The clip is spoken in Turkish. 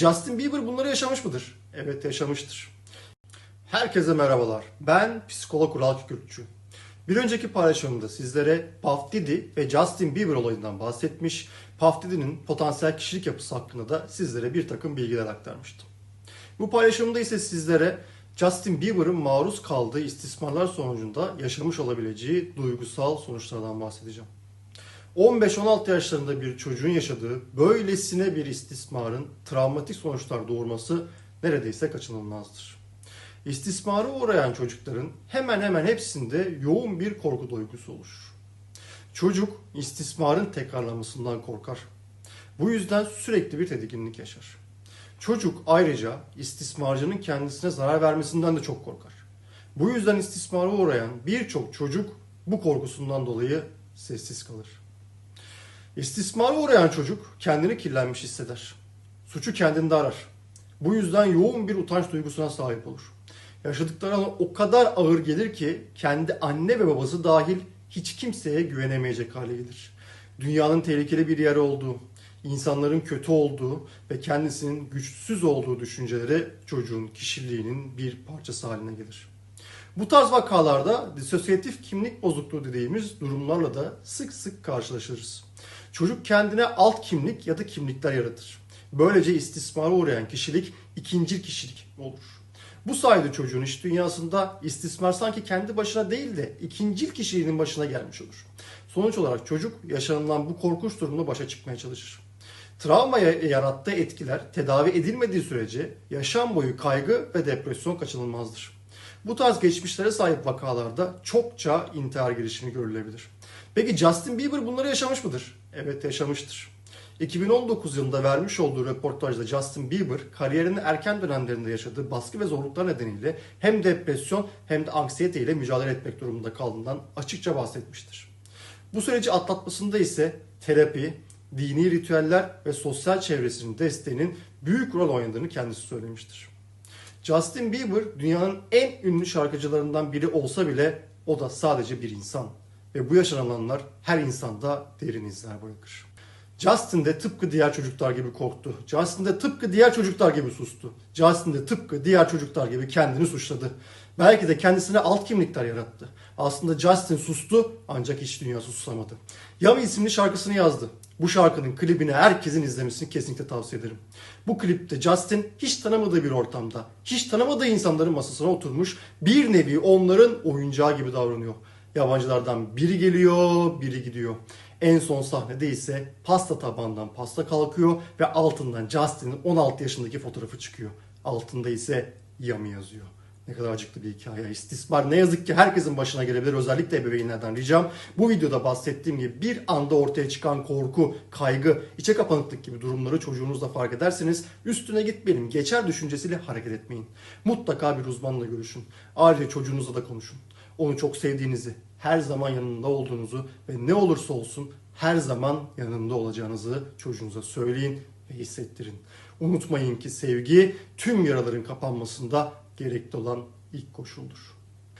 Justin Bieber bunları yaşamış mıdır? Evet yaşamıştır. Herkese merhabalar. Ben psikolog Kural Kükürtçü. Bir önceki paylaşımımda sizlere Puff Diddy ve Justin Bieber olayından bahsetmiş, Puff Diddy'nin potansiyel kişilik yapısı hakkında da sizlere bir takım bilgiler aktarmıştım. Bu paylaşımda ise sizlere Justin Bieber'ın maruz kaldığı istismarlar sonucunda yaşamış olabileceği duygusal sonuçlardan bahsedeceğim. 15-16 yaşlarında bir çocuğun yaşadığı böylesine bir istismarın travmatik sonuçlar doğurması neredeyse kaçınılmazdır. İstismara uğrayan çocukların hemen hemen hepsinde yoğun bir korku duygusu oluşur. Çocuk istismarın tekrarlamasından korkar. Bu yüzden sürekli bir tedirginlik yaşar. Çocuk ayrıca istismarcının kendisine zarar vermesinden de çok korkar. Bu yüzden istismara uğrayan birçok çocuk bu korkusundan dolayı sessiz kalır. İstismara uğrayan çocuk kendini kirlenmiş hisseder. Suçu kendinde arar. Bu yüzden yoğun bir utanç duygusuna sahip olur. Yaşadıkları o kadar ağır gelir ki kendi anne ve babası dahil hiç kimseye güvenemeyecek hale gelir. Dünyanın tehlikeli bir yer olduğu, insanların kötü olduğu ve kendisinin güçsüz olduğu düşünceleri çocuğun kişiliğinin bir parçası haline gelir. Bu tarz vakalarda disosyatif kimlik bozukluğu dediğimiz durumlarla da sık sık karşılaşırız. Çocuk kendine alt kimlik ya da kimlikler yaratır. Böylece istismara uğrayan kişilik ikincil kişilik olur. Bu sayede çocuğun iş dünyasında istismar sanki kendi başına değil de ikincil kişiliğinin başına gelmiş olur. Sonuç olarak çocuk yaşanılan bu korkunç durumla başa çıkmaya çalışır. Travmaya yarattığı etkiler tedavi edilmediği sürece yaşam boyu kaygı ve depresyon kaçınılmazdır. Bu tarz geçmişlere sahip vakalarda çokça intihar girişimi görülebilir. Peki Justin Bieber bunları yaşamış mıdır? Evet yaşamıştır. 2019 yılında vermiş olduğu röportajda Justin Bieber kariyerinin erken dönemlerinde yaşadığı baskı ve zorluklar nedeniyle hem depresyon hem de anksiyete ile mücadele etmek durumunda kaldığından açıkça bahsetmiştir. Bu süreci atlatmasında ise terapi, dini ritüeller ve sosyal çevresinin desteğinin büyük rol oynadığını kendisi söylemiştir. Justin Bieber dünyanın en ünlü şarkıcılarından biri olsa bile o da sadece bir insan. Ve bu yaşananlar her insanda derin izler bırakır. Justin de tıpkı diğer çocuklar gibi korktu. Justin de tıpkı diğer çocuklar gibi sustu. Justin de tıpkı diğer çocuklar gibi kendini suçladı. Belki de kendisine alt kimlikler yarattı. Aslında Justin sustu ancak iç dünyası susamadı. Yami isimli şarkısını yazdı. Bu şarkının klibini herkesin izlemesini kesinlikle tavsiye ederim. Bu klipte Justin hiç tanımadığı bir ortamda, hiç tanımadığı insanların masasına oturmuş bir nevi onların oyuncağı gibi davranıyor. Yabancılardan biri geliyor, biri gidiyor. En son sahnede ise pasta tabağından pasta kalkıyor ve altından Justin'in 16 yaşındaki fotoğrafı çıkıyor. Altında ise Yami yazıyor. Ne kadar acıklı bir hikaye. İstismar ne yazık ki herkesin başına gelebilir. Özellikle ebeveynlerden ricam. Bu videoda bahsettiğim gibi bir anda ortaya çıkan korku, kaygı, içe kapanıklık gibi durumları çocuğunuzda fark ederseniz üstüne gitmeyin. Geçer düşüncesiyle hareket etmeyin. Mutlaka bir uzmanla görüşün. Ayrıca çocuğunuzla da konuşun. Onu çok sevdiğinizi, her zaman yanında olduğunuzu ve ne olursa olsun her zaman yanında olacağınızı çocuğunuza söyleyin ve hissettirin. Unutmayın ki sevgi tüm yaraların kapanmasında gerekli olan ilk koşuldur.